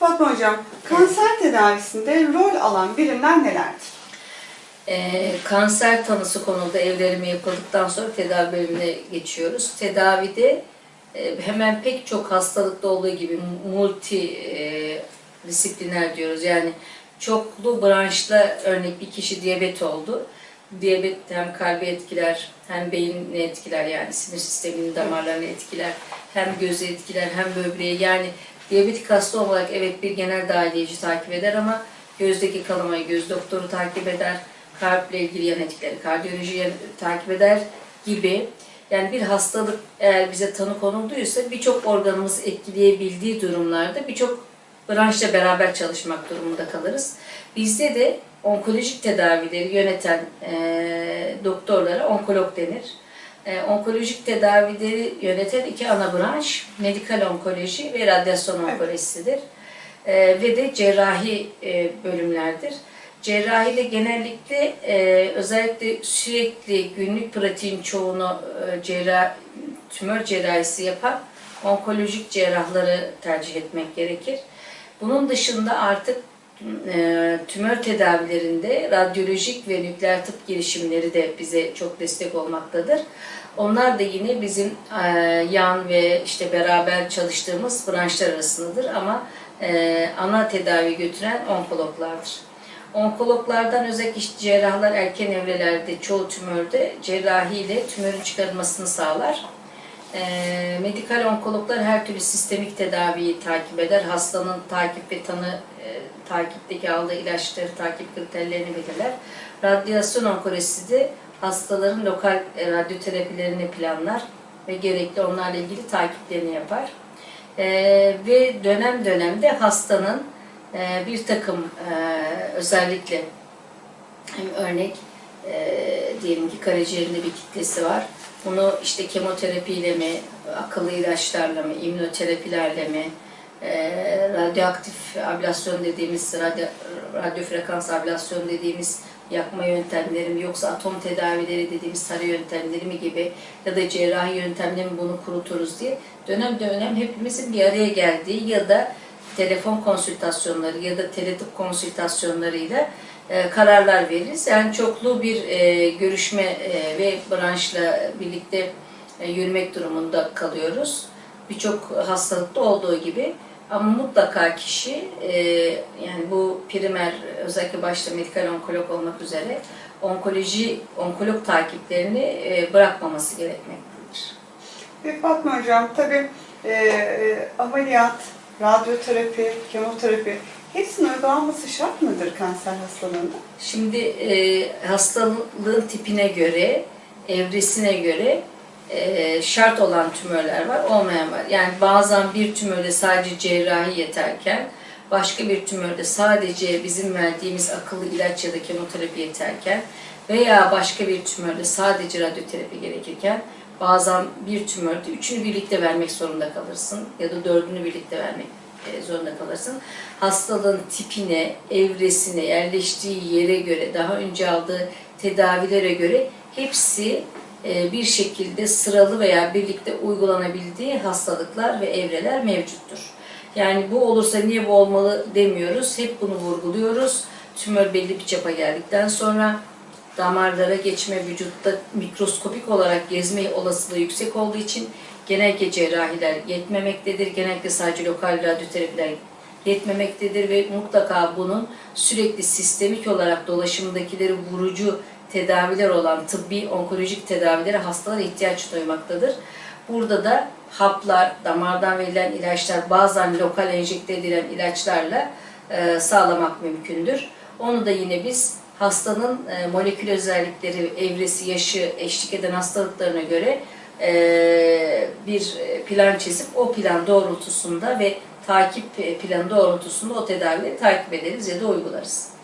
Fatma Hocam, kanser tedavisinde rol alan birimler nelerdir? Ee, kanser tanısı konuldu evlerime yapıldıktan sonra tedavi bölümüne geçiyoruz. Tedavide e, hemen pek çok hastalıkta olduğu gibi multi e, disipliner diyoruz. Yani çoklu branşla örnek bir kişi diyabet oldu. Diyabet hem kalbi etkiler, hem beynini etkiler yani sinir sisteminin damarlarını etkiler, hem gözü etkiler, hem böbreği. Yani diyabetik hasta olarak evet bir genel dahiliyeci takip eder ama gözdeki kanamayı göz doktoru takip eder, kalple ilgili yan etkileri, kardiyoloji takip eder gibi. Yani bir hastalık eğer bize tanı konulduysa birçok organımızı etkileyebildiği durumlarda birçok branşla beraber çalışmak durumunda kalırız. Bizde de onkolojik tedavileri yöneten e, doktorlara onkolog denir. E, onkolojik tedavileri yöneten iki ana branş, medikal onkoloji ve radyasyon onkolojisidir. E, ve de cerrahi e, bölümlerdir. Cerrahide genellikle e, özellikle sürekli günlük pratiğin çoğunu e, cerrah, tümör cerrahisi yapan onkolojik cerrahları tercih etmek gerekir. Bunun dışında artık tümör tedavilerinde radyolojik ve nükleer tıp girişimleri de bize çok destek olmaktadır. Onlar da yine bizim e, yan ve işte beraber çalıştığımız branşlar arasındadır ama e, ana tedavi götüren onkologlardır. Onkologlardan özellikle cerrahlar erken evrelerde çoğu tümörde cerrahiyle tümörün çıkarılmasını sağlar. E, medikal onkologlar her türlü sistemik tedaviyi takip eder. Hastanın takip ve tanı e, takipteki aldığı ilaçları, takip kriterlerini belirler. Radyasyon onkolojisi de hastaların lokal e, radyoterapilerini planlar ve gerekli onlarla ilgili takiplerini yapar. E, ve dönem dönemde hastanın e, bir takım e, özellikle örnek e, diyelim ki karaciğerinde bir kitlesi var. Bunu işte kemoterapiyle mi, akıllı ilaçlarla mı, immünoterapilerle mi, e, radyoaktif ablasyon dediğimiz, radyo, radyo frekans ablasyon dediğimiz yakma yöntemleri mi yoksa atom tedavileri dediğimiz sarı yöntemleri mi gibi ya da cerrahi yöntemle mi bunu kuruturuz diye dönem dönem hepimizin bir araya geldiği ya da telefon konsültasyonları ya da teletıp konsültasyonlarıyla kararlar veririz. Yani çoklu bir e, görüşme e, ve branşla birlikte e, yürümek durumunda kalıyoruz. Birçok hastalıkta olduğu gibi. Ama mutlaka kişi e, yani bu primer özellikle başta medikal onkolog olmak üzere onkoloji onkolog takiplerini e, bırakmaması gerekmektedir. Fatma Hocam, tabii e, e, ameliyat, radyoterapi, kemoterapi hepsinin uygulanması şart mıdır kanser hastalığında? Şimdi e, hastalığın tipine göre, evresine göre e, şart olan tümörler var, olmayan var. Yani bazen bir tümörde sadece cerrahi yeterken, başka bir tümörde sadece bizim verdiğimiz akıllı ilaç ya da kemoterapi yeterken veya başka bir tümörde sadece radyoterapi gerekirken bazen bir tümörde üçünü birlikte vermek zorunda kalırsın ya da dördünü birlikte vermek e, zorunda kalırsın. Hastalığın tipine, evresine, yerleştiği yere göre, daha önce aldığı tedavilere göre hepsi e, bir şekilde sıralı veya birlikte uygulanabildiği hastalıklar ve evreler mevcuttur. Yani bu olursa niye bu olmalı demiyoruz. Hep bunu vurguluyoruz. Tümör belli bir çapa geldikten sonra damarlara geçme vücutta mikroskopik olarak gezme olasılığı yüksek olduğu için genellikle cerrahiler yetmemektedir. Genellikle sadece lokal radyoterapiler yetmemektedir ve mutlaka bunun sürekli sistemik olarak dolaşımdakileri vurucu tedaviler olan tıbbi onkolojik tedavilere hastalar ihtiyaç duymaktadır. Burada da haplar, damardan verilen ilaçlar, bazen lokal enjekte edilen ilaçlarla e, sağlamak mümkündür. Onu da yine biz hastanın e, molekül özellikleri, evresi, yaşı eşlik eden hastalıklarına göre e, bir plan çizip o plan doğrultusunda ve takip planı doğrultusunda o tedavileri takip ederiz ya da uygularız.